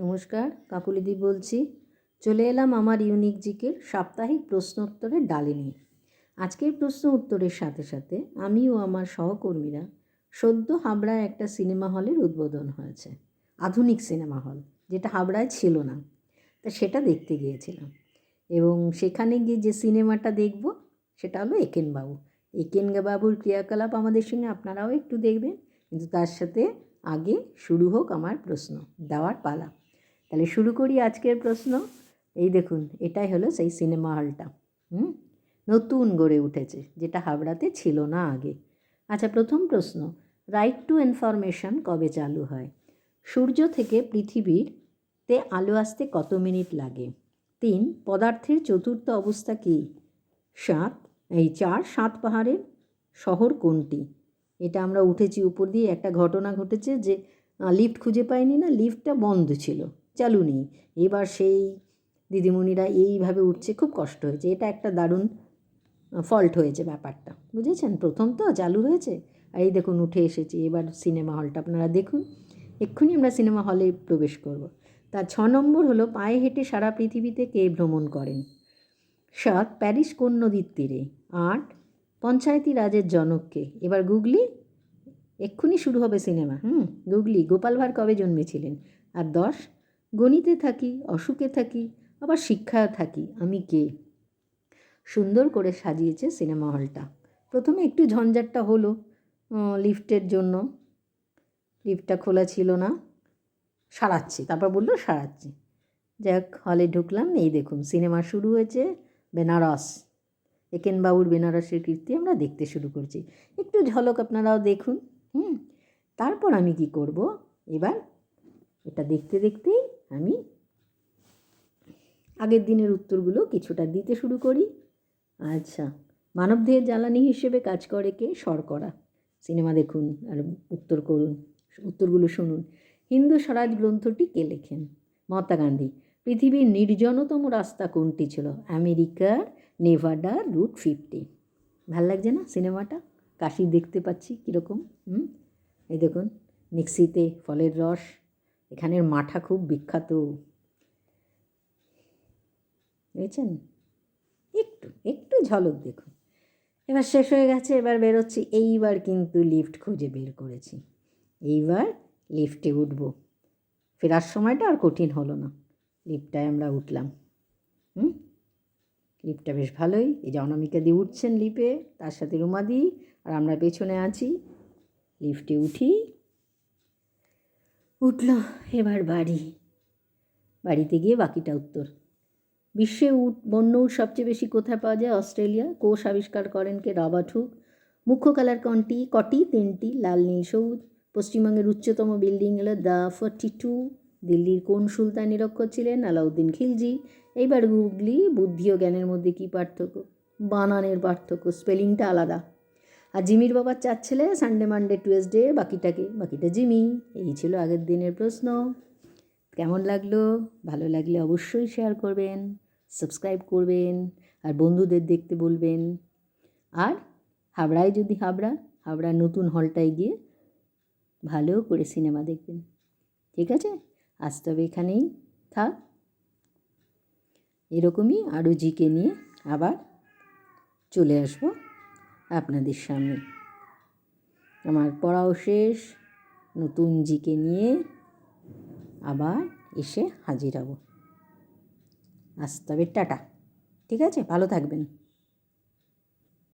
নমস্কার, কাকুলিদি বলছি। চলে এলাম আমার ইউনিক জিকের সাপ্তাহিক প্রশ্ন উত্তরের ডালে নিয়ে। আজকের প্রশ্ন উত্তরের সাথে সাথে আমি ও আমার সহকর্মীরা সদ্য হাবড়ায় একটা সিনেমা হলের উদ্বোধন হয়েছে, আধুনিক সিনেমা হল, যেটা হাবড়ায় ছিল না, তা সেটা দেখতে গিয়েছিলাম। এবং সেখানে গিয়ে যে সিনেমাটা দেখব, সেটা হলো একেনবাবু। একেন বাবুর ক্রিয়াকলাপ আমাদের সঙ্গে আপনারাও একটু দেখবেন, কিন্তু তার সাথে আগে শুরু হোক আমার প্রশ্ন, দেওয়ার পালা। তাহলে শুরু করি আজকের প্রশ্ন। এই দেখুন, এটাই হলো সেই সিনেমা হলটা হুম? নতুন গড়ে উঠেছে, যেটা হাবড়াতে ছিল না আগে। আচ্ছা প্রথম প্রশ্ন রাইট টু ইনফরমেশন কবে চালু হয়? সূর্য থেকে পৃথিবীর তে আলো আসতে কত মিনিট লাগে? তিন, পদার্থের চতুর্থ অবস্থা কী? সাত, এই চার সাত পাহাড়ের শহর কোনটি? এটা আমরা উঠেছি, উপর দিয়ে একটা ঘটনা ঘটেছে যে লিফট খুঁজে পাইনি না লিফটটা বন্ধ ছিল। চালু নেই। এবার সেই দিদিমণিরা এইভাবে উঠছে, খুব কষ্ট হয়েছে। এটা একটা দারুণ ফল্ট হয়েছে ব্যাপারটা। বুঝেছেন? প্রথম তো চালু হয়েছে। আর এই দেখুন, উঠে এসেছি। এবার সিনেমা হলটা আপনারা দেখুন। এক্ষুনি আমরা সিনেমা হলে প্রবেশ করব। তার ছ নম্বর হলো, পায়ে হেঁটে সারা পৃথিবীতে কে ভ্রমণ করেন? সাত, প্যারিস কোন নদীর তীরে? আট, পঞ্চায়েতি রাজের জনককে এবার গুগলি, এক্ষুনি শুরু হবে সিনেমা হুম? গুগলি, গোপাল ভাঁড় কবে জন্মেছিলেন? আর দশ গণিতে থাকি, অসুখে থাকি, আবার শিক্ষা থাকি, আমি কে? সুন্দর করে সাজিয়েছে সিনেমা হলটা। প্রথমে একটু ঝঞ্ঝাটটা হলো লিফটের জন্য। লিফটটা খোলা ছিল না। সারাচ্ছি, তারপর বলল সারাচ্ছি। যাক, হলে ঢুকলাম, এই দেখুন, সিনেমা শুরু হয়েছে বেনারস। একেনবাবুর বেনারসের কীর্তি আমরা দেখতে শুরু করছি। একটু ঝলক আপনারাও দেখুন, হুম? তারপর আমি কি করব? এবার এটা দেখতে দেখতেই আমি আগের দিনের উত্তরগুলো কিছুটা দিতে শুরু করি। আচ্ছা মানবদেহের জ্বালানি হিসেবে কাজ করে কে? শর্করা। সিনেমা দেখুন আর উত্তর করুন, উত্তরগুলো শুনুন। হিন্দু স্বরাজ গ্রন্থটি কে লেখেন? মহাত্মা গান্ধী। পৃথিবীর নির্জনতম রাস্তা কোনটি ছিল? আমেরিকার নেভাডা, রুট ফিফটি। ভালো লাগছে না সিনেমাটা? কাশি দেখতে পাচ্ছি কীরকম, হুম? এই দেখুন, মিক্সিতে ফলের রস এখানের মাঠা খুব বিখ্যাত। বুঝেছেন একটু একটু ঝলক দেখুন। এবার শেষ হয়ে গেছে, এবার বেরোচ্ছি। এইবার কিন্তু লিফট খুঁজে বের করেছি। এইবার লিফটে উঠব। ফেরার সময়টা আর কঠিন হলো না। লিফটায় আমরা উঠলাম। হুম? লিফটটা বেশ ভালোই। এই যে অনামিকা দিয়ে উঠছেন লিফে তার সাথে রুমা দিই আর আমরা পেছনে আছি। লিফটে উঠি। উঠল এবার বাড়ি। বাড়িতে গিয়ে বাকিটা উত্তর। বিশ্বে উট, বন্য সবচেয়ে বেশি কোথায় পাওয়া যায়? অস্ট্রেলিয়া। কোষ আবিষ্কার করেন কে? Robert Hooke. মুখ্য কালার কনটি, কটি? তিনটি। লাল, নীল, সবুজ। পশ্চিমবঙ্গের উচ্চতম বিল্ডিং হলো দ্য ফর্টি টু। দিল্লির কোন সুলতান নিরক্ষর ছিলেন? আলাউদ্দিন খিলজি। এইবার গুগলি বুদ্ধি ও জ্ঞানের মধ্যে কী পার্থক্য? বানানের পার্থক্য, স্পেলিংটা আলাদা। আর জিমির বাবার চার ছেলে সানডে মানডে টুয়েসডে বাকিটাকে, বাকিটা জিমি। এই ছিল আগের দিনের প্রশ্ন। কেমন লাগল? ভালো লাগলে অবশ্যই শেয়ার করবেন সাবস্ক্রাইব করবেন, আর বন্ধুদের দেখতে বলবেন। আর হাবড়ায় যদি হাবড়া, হাবড়ার নতুন হলটায় গিয়ে ভালো করে সিনেমা দেখবেন। ঠিক আছে? আজ তবে এখানেই থাক। এরকমই আরও জিকে নিয়ে আবার চলে আসব। আপনাদের সামনে। আমার পড়াও শেষ নতুন জিকে নিয়ে আবার এসে হাজির হব। আজ তবে টাটা, ঠিক আছে? ভালো থাকবেন।